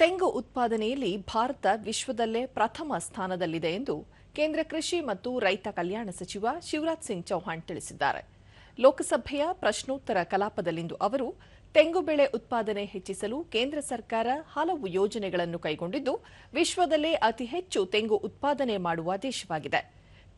ತೆಂಗು ಉತ್ಪಾದನೆಯಲ್ಲಿ ಭಾರತ ವಿಶ್ವದಲ್ಲೇ ಪ್ರಥಮ ಸ್ಥಾನದಲ್ಲಿದೆ ಎಂದು ಕೇಂದ್ರ ಕೃಷಿ ಮತ್ತು ರೈತ ಕಲ್ಯಾಣ ಸಚಿವ ಶಿವರಾಜ್ ಸಿಂಗ್ ಚೌಹಾಣ್ ತಿಳಿಸಿದ್ದಾರೆ. ಲೋಕಸಭೆಯ ಪ್ರಶ್ನೋತ್ತರ ಕಲಾಪದಲ್ಲಿಂದು ಅವರು ತೆಂಗು ಬೆಳೆ ಉತ್ಪಾದನೆ ಹೆಚ್ಚಿಸಲು ಕೇಂದ್ರ ಸರ್ಕಾರ ಹಲವು ಯೋಜನೆಗಳನ್ನು ಕೈಗೊಂಡಿದ್ದು, ವಿಶ್ವದಲ್ಲೇ ಅತಿ ಹೆಚ್ಚು ತೆಂಗು ಉತ್ಪಾದನೆ ಮಾಡುವ ದೇಶವಾಗಿದೆ.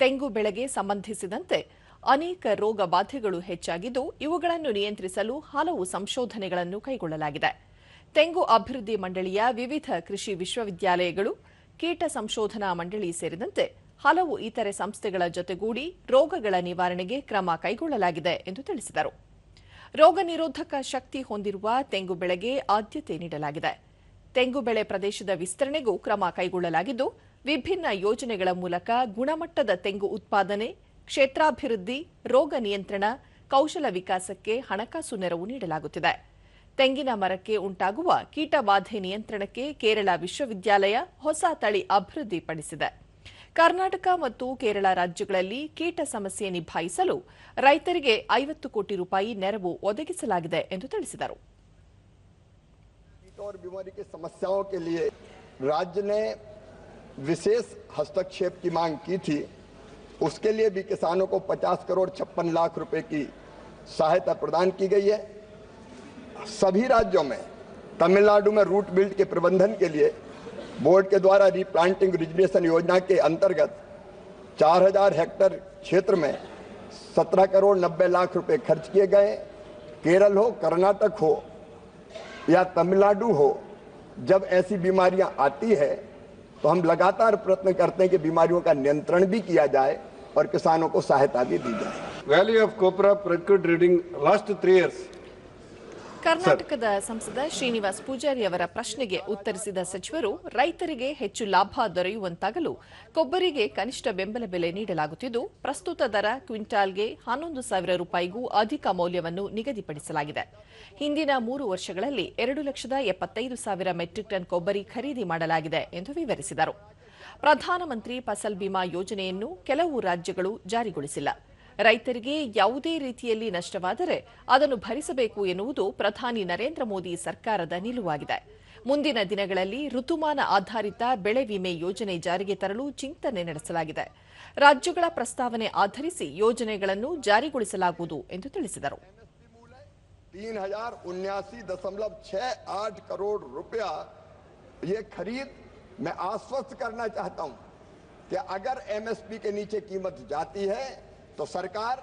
ತೆಂಗು ಬೆಳೆಗೆ ಸಂಬಂಧಿಸಿದಂತೆ ಅನೇಕ ರೋಗ ಬಾಧೆಗಳು ಹೆಚ್ಚಾಗಿದ್ದು, ಇವುಗಳನ್ನು ನಿಯಂತ್ರಿಸಲು ಹಲವು ಸಂಶೋಧನೆಗಳನ್ನು ಕೈಗೊಳ್ಳಲಾಗಿದೆ. ತೆಂಗು ಅಭಿವೃದ್ಧಿ ಮಂಡಳಿಯ ವಿವಿಧ ಕೃಷಿ ವಿಶ್ವವಿದ್ಯಾಲಯಗಳು, ಕೀಟ ಸಂಶೋಧನಾ ಮಂಡಳಿ ಸೇರಿದಂತೆ ಹಲವು ಇತರೆ ಸಂಸ್ಥೆಗಳ ಜೊತೆಗೂಡಿ ರೋಗಗಳ ನಿವಾರಣೆಗೆ ಕ್ರಮ ಕೈಗೊಳ್ಳಲಾಗಿದೆ ಎಂದು ತಿಳಿಸಿದರು. ರೋಗ ನಿರೋಧಕ ಶಕ್ತಿ ಹೊಂದಿರುವ ತೆಂಗು ಬೆಳೆಗೆ ಆದ್ಯತೆ ನೀಡಲಾಗಿದೆ. ತೆಂಗು ಬೆಳೆ ಪ್ರದೇಶದ ವಿಸ್ತರಣೆಗೂ ಕ್ರಮ ಕೈಗೊಳ್ಳಲಾಗಿದ್ದು, ವಿಭಿನ್ನ ಯೋಜನೆಗಳ ಮೂಲಕ ಗುಣಮಟ್ಟದ ತೆಂಗು ಉತ್ಪಾದನೆ, ಕ್ಷೇತ್ರಾಭಿವೃದ್ಧಿ, ರೋಗ ನಿಯಂತ್ರಣ, ಕೌಶಲ ವಿಕಾಸಕ್ಕೆ ಹಣಕಾಸು ನೆರವು ನೀಡಲಾಗುತ್ತಿದೆ. ತೆಂಗಿನ ಮರಕ್ಕೆ ಉಂಟಾಗುವ ಕೀಟಬಾಧೆ ನಿಯಂತ್ರಣಕ್ಕೆ ಕೇರಳ ವಿಶ್ವವಿದ್ಯಾಲಯ ಹೊಸ ತಳಿ ಅಭಿವೃದ್ಧಿಪಡಿಸಿದೆ ಕರ್ನಾಟಕ ಮತ್ತು ಕೇರಳ ರಾಜ್ಯಗಳಲ್ಲಿ ಕೀಟ ಸಮಸ್ಯೆ ನಿಭಾಯಿಸಲು ರೈತರಿಗೆ ಐವತ್ತು ಕೋಟಿ ರೂಪಾಯಿ ನೆರವು ಒದಗಿಸಲಾಗಿದೆ ಎಂದು ತಿಳಿಸಿದರು कीट और बीमारी की समस्याओं के लिए राज्य ने विशेष हस्तक्षेप की मांग की थी उसके लिए भी किसानों को 50 करोड़ छप्पन लाख रुपए की सहायता प्रदान की गई है सभी राज्यों में, तमिलनाडु में रूट बिल्ड के प्रबंधन के लिए बोर्ड के द्वारा रिप्लांटिंग रिजनेशन योजना के अंतर्गत 4000 हेक्टेयर क्षेत्र में 17 करोड़ 90 लाख रुपए खर्च किए गए केरल हो, कर्नाटक हो या तमिलनाडु हो, जब ऐसी बीमारियाँ आती है तो हम लगातार प्रयत्न करते हैं कि बीमारियों का नियंत्रण भी किया जाए और किसानों को सहायता भी दी जाए Value of copra procured during last three years. ಕರ್ನಾಟಕದ ಸಂಸದ ಶ್ರೀನಿವಾಸ್ ಪೂಜಾರಿ ಅವರ ಪ್ರಶ್ನೆಗೆ ಉತ್ತರಿಸಿದ ಸಚಿವರು, ರೈತರಿಗೆ ಹೆಚ್ಚು ಲಾಭ ದೊರೆಯುವಂತಾಗಲು ಕೊಬ್ಬರಿಗೆ ಕನಿಷ್ಠ ಬೆಂಬಲ ಬೆಲೆ ನೀಡಲಾಗುತ್ತಿದ್ದು, ಪ್ರಸ್ತುತ ದರ ಕ್ವಿಂಟಾಲ್ಗೆ ಹನ್ನೊಂದು ಸಾವಿರ ರೂಪಾಯಿಗೂ ಅಧಿಕ ಮೌಲ್ಯವನ್ನು ನಿಗದಿಪಡಿಸಲಾಗಿದೆ. ಹಿಂದಿನ ಮೂರು ವರ್ಷಗಳಲ್ಲಿ ಎರಡು ಲಕ್ಷದ ಎಪ್ಪತ್ತೈದು ಸಾವಿರ ಮೆಟ್ರಿಕ್ ಟನ್ ಕೊಬ್ಬರಿ ಖರೀದಿ ಮಾಡಲಾಗಿದೆ ಎಂದು ವಿವರಿಸಿದರು. ಪ್ರಧಾನಮಂತ್ರಿ ಫಸಲ್ ಬಿಮಾ ಯೋಜನೆಯನ್ನು ಕೆಲವು ರಾಜ್ಯಗಳು ಜಾರಿಗೊಳಿಸಿಲ್ಲ. ರೈತರಿಗೆ ಯಾವುದೇ ರೀತಿಯಲ್ಲಿ ನಷ್ಟವಾದರೆ ಅದನ್ನು ಭರಿಸಬೇಕು ಎನ್ನುವುದು ಪ್ರಧಾನಿ ನರೇಂದ್ರ ಮೋದಿ ಸರ್ಕಾರದ ನಿಲುವಾಗಿದೆ ಮುಂದಿನ ದಿನಗಳಲ್ಲಿ ಋತುಮಾನ ಆಧಾರಿತ ಬೆಳೆ ವಿಮೆ ಯೋಜನೆ ಜಾರಿಗೆ ತರಲು ಚಿಂತನೆ ನಡೆಸಲಾಗಿದೆ ರಾಜ್ಯಗಳ ಪ್ರಸ್ತಾವನೆ ಆಧರಿಸಿ ಯೋಜನೆಗಳನ್ನು ಜಾರಿಗೊಳಿಸಲಾಗುವುದು ಎಂದು ತಿಳಿಸಿದರು तीन हजार उन्यासी दशमलव छह आठ करोड़ रुपया ये खरीद मैं आश्वस्त करना चाहता हूं कि अगर एमएसपी के नीचे कीमत जाती है तो सरकार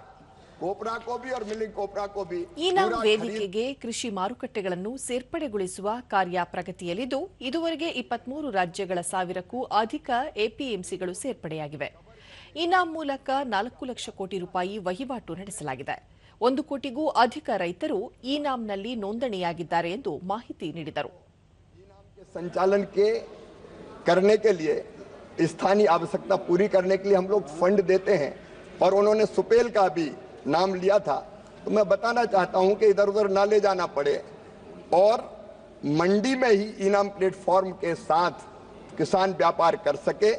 कोपरा को भी और मिलिंग कोपरा को भी ಈ ನಾಮ್ पूरा खरीद ವೇದಿಕೆಗೆ ಕೃಷಿ ಮಾರುಕಟ್ಟೆಗಳನ್ನು ಸೇರ್ಪಡೆಗೊಳಿಸುವ ಕಾರ್ಯ ಪ್ರಗತಿಯಲ್ಲಿದ್ದು ಇದುವರೆಗೆ ಇಪ್ಪತ್ಮೂರು ರಾಜ್ಯಗಳ ಸಾವಿರಕ್ಕೂ ಅಧಿಕ ಎಪಿಎಂಸಿಗಳು ಸೇರ್ಪಡೆಯಾಗಿವೆ ಈ ನಾಮ್ ಮೂಲಕ ನಾಲ್ಕು ಲಕ್ಷ ಕೋಟಿ ರೂಪಾಯಿ ವಹಿವಾಟು ನಡೆಸಲಾಗಿದೆ ಒಂದು ಕೋಟಿಗೂ ಅಧಿಕ ರೈತರು ಈ ನಾಮ್ನಲ್ಲಿ ನೋಂದಣಿಯಾಗಿದ್ದಾರೆ ಎಂದು ಮಾಹಿತಿ ನೀಡಿದರು के संचालन के करने के लिए स्थानीय आवश्यकता पूरी करने के लिए हम लोग फंड देते हैं और उन्होंने सुपेल का भी नाम लिया था। तो मैं बताना चाहता हूँ कि इधर उधर ना ले जाना पड़े। और मंडी में ही इनाम प्लेटफॉर्म के साथ किसान व्यापार कर सके।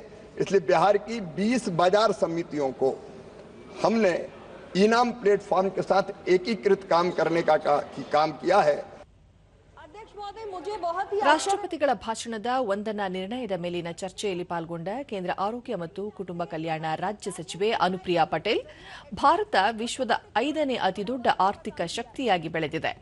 इसलिए बिहार की 20 बाज़ार समितियों को हमने इनाम प्लेटफॉर्म के साथ एकीकृत काम करने का, का, की काम किया है। ರಾಷ್ಟ್ರಪತಿಗಳ ಭಾಷಣದ ವಂದನಾ ನಿರ್ಣಯದ ಮೇಲಿನ ಚರ್ಚೆಯಲ್ಲಿ ಪಾಲ್ಗೊಂಡ ಕೇಂದ್ರ ಆರೋಗ್ಯ ಮತ್ತು ಕುಟುಂಬ ಕಲ್ಯಾಣ ರಾಜ್ಯ ಸಚಿವೆ ಅನುಪ್ರಿಯಾ ಪಟೇಲ್, ಭಾರತ ವಿಶ್ವದ ಐದನೇ ಅತಿದೊಡ್ಡ ಆರ್ಥಿಕ ಶಕ್ತಿಯಾಗಿ ಬೆಳೆದಿದೆ.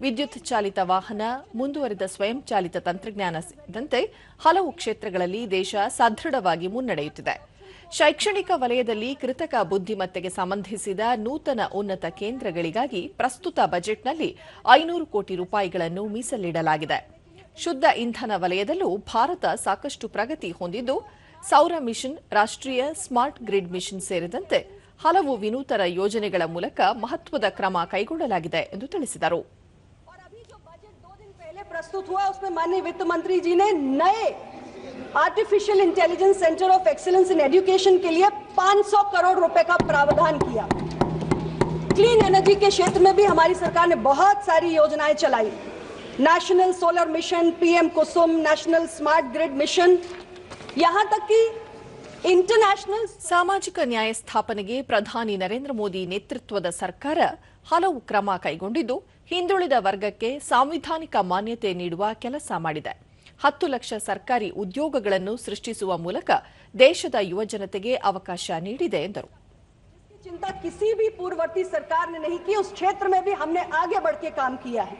ವಿದ್ಯುತ್ ಚಾಲಿತ ವಾಹನ, ಮುಂದುವರೆದ ಸ್ವಯಂ ಚಾಲಿತ ತಂತ್ರಜ್ಞಾನ ಸೇರಿದಂತೆ ಹಲವು ಕ್ಷೇತ್ರಗಳಲ್ಲಿ ದೇಶ ಸದೃಢವಾಗಿ ಮುನ್ನಡೆಯುತ್ತಿದೆ. ಶೈಕ್ಷಣಿಕ ವಲಯದಲ್ಲಿ ಕೃತಕ ಬುದ್ಧಿಮತ್ತೆಗೆ ಸಂಬಂಧಿಸಿದ ನೂತನ ಉನ್ನತ ಕೇಂದ್ರಗಳಿಗಾಗಿ ಪ್ರಸ್ತುತ ಬಜೆಟ್ನಲ್ಲಿ ಐನೂರು ಕೋಟಿ ರೂಪಾಯಿಗಳನ್ನು ಮೀಸಲಿಡಲಾಗಿದೆ ಶುದ್ಧ ಇಂಧನ ವಲಯದಲ್ಲೂ ಭಾರತ ಸಾಕಷ್ಟು ಪ್ರಗತಿ ಹೊಂದಿದ್ದು ಸೌರ ಮಿಷನ್ ರಾಷ್ಟ್ರೀಯ ಸ್ಮಾರ್ಟ್ ಗ್ರಿಡ್ ಮಿಷನ್ ಸೇರಿದಂತೆ ಹಲವು ವಿನೂತನ ಯೋಜನೆಗಳ ಮೂಲಕ ಮಹತ್ವದ ಕ್ರಮ ಕೈಗೊಳ್ಳಲಾಗಿದೆ ಎಂದು ತಿಳಿಸಿದರು और अभी जो बजट दो दिन पहले प्रस्तुत हुआ उसमें माननीय वित्त मंत्री जी ने नए artificial intelligence centre of excellence in education के लिए 500 करोड़ रुपए का प्रावधान किया क्लीन एनर्जी के क्षेत्र में भी हमारी सरकार ने बहुत सारी योजनाएं चलाई national solar mission PM Kusum national smart grid mission यहां तक कि ಇಂಟರ್ನ್ಯಾಷನಲ್ ಸಾಮಾಜಿಕ ನ್ಯಾಯ ಸ್ಥಾಪನೆಗೆ ಪ್ರಧಾನಿ ನರೇಂದ್ರ ಮೋದಿ ನೇತೃತ್ವದ ಸರ್ಕಾರ ಹಲವು ಕ್ರಮ ಕೈಗೊಂಡಿದ್ದು ಹಿಂದುಳಿದ ವರ್ಗಕ್ಕೆ ಸಾಂವಿಧಾನಿಕ ಮಾನ್ಯತೆ ನೀಡುವ ಕೆಲಸ ಮಾಡಿದೆ ಹತ್ತು ಲಕ್ಷ ಸರ್ಕಾರಿ ಉದ್ಯೋಗಗಳನ್ನು ಸೃಷ್ಟಿಸುವ ಮೂಲಕ ದೇಶದ ಯುವಜನತೆಗೆ ಅವಕಾಶ ನೀಡಿದೆ ಎಂದರು की चिंता किसी भी पूर्ववर्ती सरकार ने नहीं की उस क्षेत्र में भी हमने आगे बढ़ के काम किया है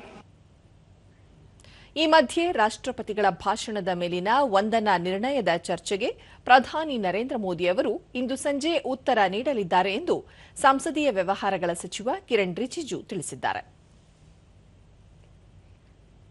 ಈ ಮಧ್ಯೆ ರಾಷ್ಟ್ರಪತಿಗಳ ಭಾಷಣದ ಮೇಲಿನ ವಂದನಾ ನಿರ್ಣಯದ ಚರ್ಚೆಗೆ ಪ್ರಧಾನಿ ನರೇಂದ್ರ ಮೋದಿ ಅವರು ಇಂದು ಸಂಜೆ ಉತ್ತರ ನೀಡಲಿದ್ದಾರೆ ಎಂದು ಸಂಸದೀಯ ವ್ಯವಹಾರಗಳ ಸಚಿವ ಕಿರಣ್ ರಿಜಿಜು ತಿಳಿಸಿದ್ದಾರೆ